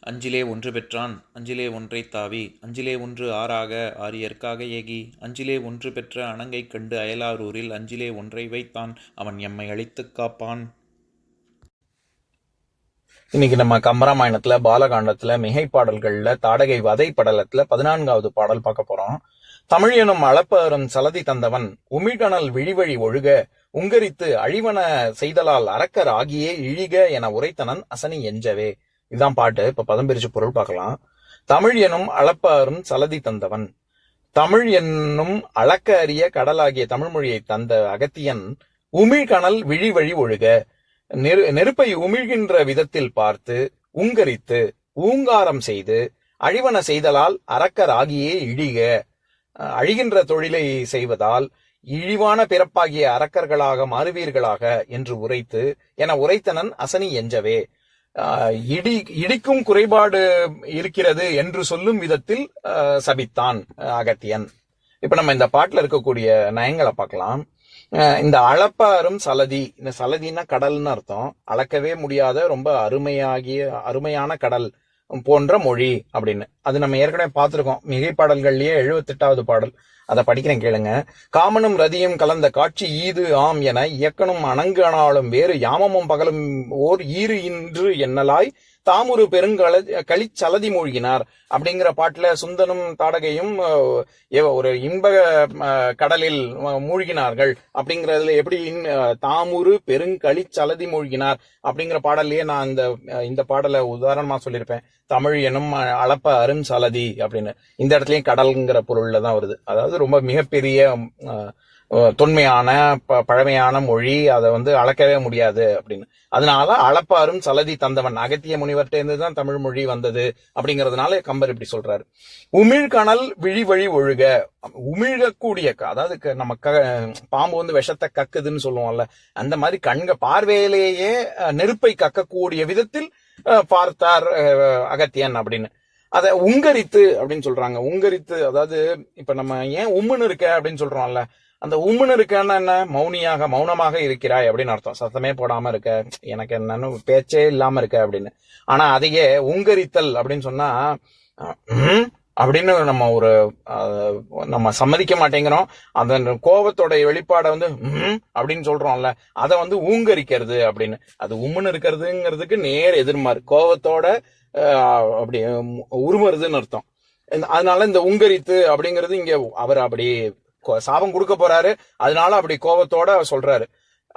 அஞ்சிலே ஒன்று பெற்றான் அஞ்சிலே ஒன்றை தாவி அஞ்சிலே ஒன்று ஆறாக ஆரியற்காக ஏகி அஞ்சிலே ஒன்று பெற்ற அணங்கை கண்டு அயலாரூரில் அஞ்சிலே ஒன்றை வைத்தான் அவன் எம்மை அழித்துக் காப்பான். இன்னைக்கு நம்ம கம்பராமாயணத்துல பாலகாண்டத்துல மிகை பாடல்கள்ல தாடகை வதை படலத்துல பதினான்காவது பாடல் பார்க்க போறோம். தமிழ் எனும் அளப்பரும் சலதி தந்தவன் உமிழ்கணல் விழிவழி ஒழுக உங்கரித்து அழிவன செய்தலால் அரக்கர் ஆகியே இழிக என உரைத்தனன் அசனி எஞ்சவே. இதுதான் பாட்டு. இப்ப பதம் பிரிச்சு பொருள் பார்க்கலாம். தமிழ் எனும் அளப்பாரும் சலதி தந்தவன். தமிழ் என்னும் அளக்க அறிய கடலாகிய தமிழ் மொழியை தந்த அகத்தியன் உமிழ்கணல் விழிவழி ஒழுக நெரு நெருப்பை உமிழ்கின்ற விதத்தில் பார்த்து உங்கரித்து ஊங்காரம் செய்து அழிவன செய்தலால் அரக்கர் ஆகியே இழிக. அஹ், அழிகின்ற தொழிலை செய்வதால் இழிவான பிறப்பாகிய அரக்கர்களாக மாறுவீர்களாக என்று உரைத்து என உரைத்தனன் அசனி எஞ்சவே. இடி இடிக்கும் குறைபாடு இருக்கிறது என்று சொல்லும் விதத்தில் சபித்தான் அகத்தியன். இப்ப நம்ம இந்த பாட்டுல இருக்கக்கூடிய நயங்களை பார்க்கலாம். இந்த அளப்பாரும் சலதி இந்த சலதின்னா கடல்னு அர்த்தம். அளக்கவே முடியாத ரொம்ப அருமையாகிய அருமையான கடல் போன்ற மொழி அப்படின்னு. அது நம்ம ஏற்கனவே பார்த்திருக்கோம். மிகை பாடல்கள்லயே எழுபத்தெட்டாவது பாடல். அதை படிக்கிறேன் கேளுங்க. காமனும் ரதியும் கலந்த காட்சி ஈது ஆம் என இயக்கனும் அணங்கு அணங்கானாலும் வேறு யாமமும் பகலும் ஓர் ஈறு இன்று என்னலாய் தாமுரு பெருங்கல களிச்சலதி மூழ்கினார். அப்படிங்கிற பாட்டுல சுந்தனும் தாடகையும் ஒரு இன்ப கடலில் மூழ்கினார்கள். அப்படிங்கறதுல எப்படி தாமுரு பெருங்களிச்சலதி மூழ்கினார். அப்படிங்கிற பாடல்லையே நான் இந்த இந்த பாடலை உதாரணமா சொல்லியிருப்பேன். தமிழ் எனும் அளப்ப அரும் சலதி அப்படின்னு. இந்த இடத்துலயும் கடல்ங்கிற பொருள்ல தான் வருது. அதாவது ரொம்ப மிகப்பெரிய தொன்மையான ப- பழமையான மொழி அதை வந்து அளக்கவே முடியாது அப்படின்னு. அதனால அளப்பாரும் சலதி தந்தவன் அகத்திய முனிவர்கிட்டேருந்து தான் தமிழ் மொழி வந்தது அப்படிங்கிறதுனால கம்பர் இப்படி சொல்றாரு. உமிழ்கணல் விழிவழி ஒழுக. உமிழக்கூடிய க- அதாவது க- நம்ம க பாம்பு வந்து விஷத்தை கக்குதுன்னு சொல்லுவோம்ல அந்த மாதிரி கண்க பார்வையிலேயே நெருப்பை கக்கக்கூடிய விதத்தில் பார்த்தார் அகத்தியன் அப்படின்னு. அத உங்கரித்து அப்படின்னு சொல்றாங்க. உங்கரித்து அதாவது இப்ப நம்ம ஏன் உம்முன்னு இருக்க அப்படின்னு சொல்றோம்ல அந்த உம்முன்னு இருக்கன்னா என்ன? மௌனியாக மௌனமாக இருக்கிறாய் அப்படின்னு அர்த்தம். சத்தமே போடாம இருக்க எனக்கு என்னன்னு பேச்சே இல்லாம இருக்க அப்படின்னு. ஆனா அதையே உங்கரித்தல் அப்படின்னு சொன்னா அப்படின்னு நம்ம ஒரு நம்ம சம்மதிக்க மாட்டேங்கிறோம். அந்த கோபத்தோட வெளிப்பாடை வந்து அப்படின்னு சொல்றோம்ல அதை வந்து ஊங்கரிக்கிறது அப்படின்னு. அது உம்முன்னு இருக்கிறதுங்கிறதுக்கு நேர் எதிர்மாறு. கோபத்தோட அப்படி உருமருதுன்னு அர்த்தம். இந்த- அதனால இந்த உங்கரித்து அப்படிங்கிறது இங்க அவர் அப்படி சாபம் கொடுக்க போறாரு. அதனால அப்படி கோபத்தோட சொல்றாரு.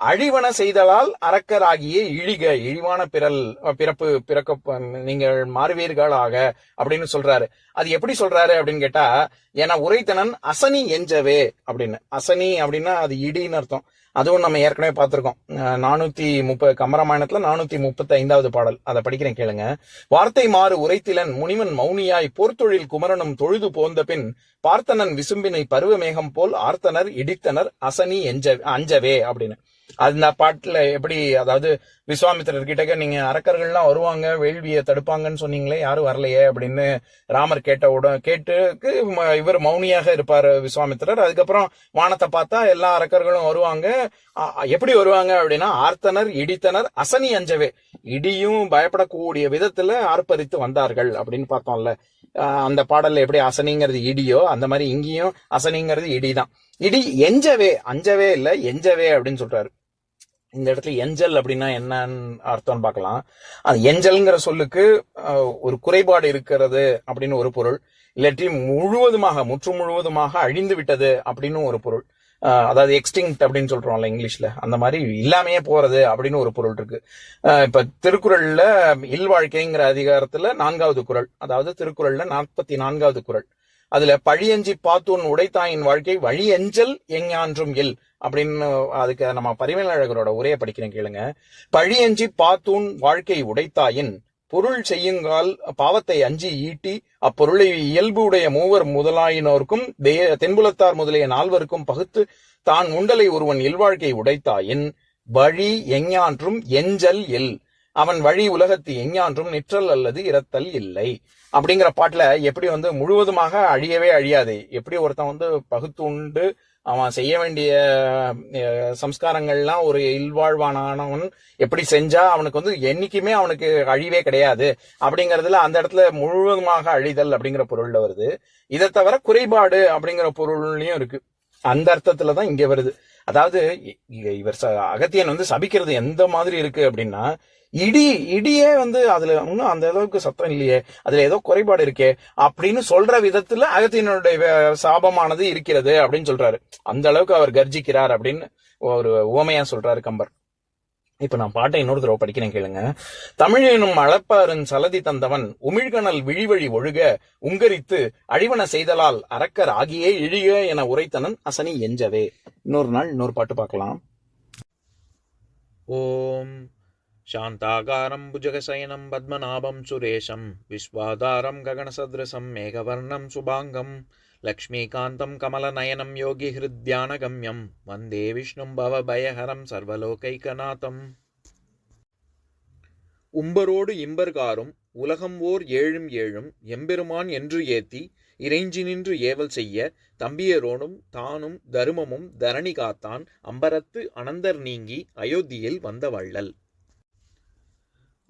அழிவன செய்தலால் அரக்கராகிய இழிக இழிவான பிறல் பிறப்பு பிறக்க நீங்கள் மாறுவீர்களாக அப்படின்னு சொல்றாரு. அது எப்படி சொல்றாரு அப்படின்னு கேட்டா ஏன்னா உரைத்தனன் அசனி எஞ்சவே அப்படின்னு. அசனி அப்படின்னா அது இடின்னு அர்த்தம். அதுவும் நம்ம ஏற்கனவே பார்த்துருக்கோம். நானூத்தி முப்பது கம்பராமாயணத்துல நானூத்தி முப்பத்தி ஐந்தாவது பாடல். அதை படிக்கிறேன் கேளுங்க. வார்த்தை மாறு உரைத்திலன் முனிவன் மௌனியாய் போர்த்தொழில் குமரனும் தொழுது போந்த பின் பார்த்தனன் விசும்பினை பருவமேகம் போல் ஆர்த்தனர் இடித்தனர் அசனி எஞ்ச அஞ்சவே அப்படின்னு. அந்த பாட்டுல எப்படி அதாவது விஸ்வாமித்திரர் கிட்டக்க நீங்க அரக்கர்கள்லாம் வருவாங்க வேள்வியை தடுப்பாங்கன்னு சொன்னீங்களே யாரும் வரலையே அப்படின்னு ராமர் கேட்ட உடன் கேட்டு ம- இவர் மௌனியாக இருப்பாரு விஸ்வாமித்திரர். அதுக்கப்புறம் வானத்தை பார்த்தா எல்லா அரக்கர்களும் வருவாங்க எப்படி வருவாங்க அப்படின்னா ஆர்த்தனர் இடித்தனர் அசனி அஞ்சவே. இடியும் பயப்படக்கூடிய விதத்துல ஆர்ப்பரித்து வந்தார்கள் அப்படின்னு பார்த்தோம்ல. அந்த பாடல்ல எப்படி அசனிங்கிறது இடியோ அந்த மாதிரி இங்கேயும் அசனிங்கிறது இடிதான். இடி எஞ்சவே அஞ்சவே இல்ல எஞ்சவே அப்படின்னு சொல்றாரு. இந்த இடத்துல எஞ்சல் அப்படின்னா என்னன்னு அர்த்தம்னு பார்க்கலாம். அது எஞ்சல்ங்கிற சொல்லுக்கு ஒரு குறைபாடு இருக்கிறது அப்படின்னு ஒரு பொருள். இல்லாட்டி முழுவதுமாக முற்று முழுவதுமாக அழிந்து விட்டது அப்படின்னு ஒரு பொருள். அதாவது எக்ஸ்டிங் அப்படின்னு சொல்றோம்ல இங்கிலீஷ்ல. அந்த மாதிரி இல்லாமையே போறது அப்படின்னு ஒரு பொருள் இருக்கு. இப்ப திருக்குறள்ல இல்வாழ்க்கைங்கிற அதிகாரத்துல நான்காவது குறள் அதாவது திருக்குறள்ல நாற்பத்தி நான்காவது குறள். அதுல பழியஞ்சி பாத்தூன் உடைத்தாயின் வாழ்க்கை வழியஞ்சல் எஞ்ஞான்றும் இல் அப்படின்னு அதுக்கு நம்ம பரிமேலழகரோட உரையை படிக்கிறேன் கேளுங்க. பழியஞ்சி பாத்தூன் வாழ்க்கை உடைத்தாயின் பொருள் செய்யுங்கால் பாவத்தை அஞ்சி ஈட்டி அப்பொருளை இயல்பு உடைய மூவர் முதலாயினோர்க்கும் தே- தென்புலத்தார் முதலிய நால்வருக்கும் பகுத்து தான் உண்டலை ஒருவன் இல்வாழ்க்கை உடைத்தாயின் வழி எஞ்ஞான்றும் எஞ்சல் எல் அவன் வழி உலகத்து எஞ்ஞான்றும் நிற்றல் அல்லது இரத்தல் இல்லை. அப்படிங்கிற பாட்டுல எப்படி வந்து முழுவதுமாக அழியவே அழியாது. எப்படி ஒருத்தன் வந்து பகுத்து உண்டு அவன் செய்ய வேண்டிய சம்ஸ்காரங்கள்லாம் ஒரு இல்வாழ்வானவன் எப்படி செஞ்சா அவனுக்கு வந்து என்னைக்குமே அவனுக்கு அழிவே கிடையாது. அப்படிங்கறதுல அந்த இடத்துல முழுவதுமாக அழிதல் அப்படிங்கிற பொருள்ல வருது. இதை தவிர குறைபாடு அப்படிங்கிற பொருள்லயும் இருக்கு. அந்த அர்த்தத்துல தான் இங்க வருது. அதாவது இ- இவர் ச- அகத்தியன் வந்து சபிக்கிறது எந்த மாதிரி இருக்கு அப்படின்னா இடி இடியே வந்து அதுல இன்னும் அந்த அளவுக்கு சத்தம் இல்லையே. அதுல ஏதோ குறைபாடு இருக்கே அப்படின்னு சொல்ற விதத்துல அகத்தியனுடைய சாபமானது இருக்கிறது அப்படின்னு சொல்றாரு. அந்த அளவுக்கு அவர் கர்ஜிக்கிறார் அப்படின்னு ஒரு உவமையா சொல்றாரு கம்பர். இப்ப நான் பாட்டை இன்னொரு தடவை படிக்கிறேன் கேளுங்க. தமிழ் எனும் அளப்பாரின் சலதி தந்தவன் உமிழ்கணல் விழிவழி ஒழுக உங்கரித்து அழிவன செய்தலால் அரக்கர் ஆகியே இழிக என உரைத்தனன் அசனி எஞ்சவே. இன்னொரு நாள் இன்னொரு பாட்டு பார்க்கலாம். ஓம் शान्ताकारं भुजगशयनं पद्मनाभं सुरेशं विश्वाधारं गगनसदृशं मेघवर्णं शुभाङ्गं लक्ष्मीकान्तं कमलनयनं योगिहृद्यानगम्यं वन्दे विष्णुं भवभयहरं सर्वलोकैकनाथम् உம்பரோடு இம்பர்காரும் உலகம் ஓர் ஏழும் ஏழும் எம்பெருமான் என்று ஏத்தி இறைஞ்சி நின்று ஏவல் செய்ய தம்பியரோனும் தானும் தருமமும் தரணி காத்தான் அம்பரத்து அனந்தர் நீங்கி அயோத்தியில் வந்த வள்ளல்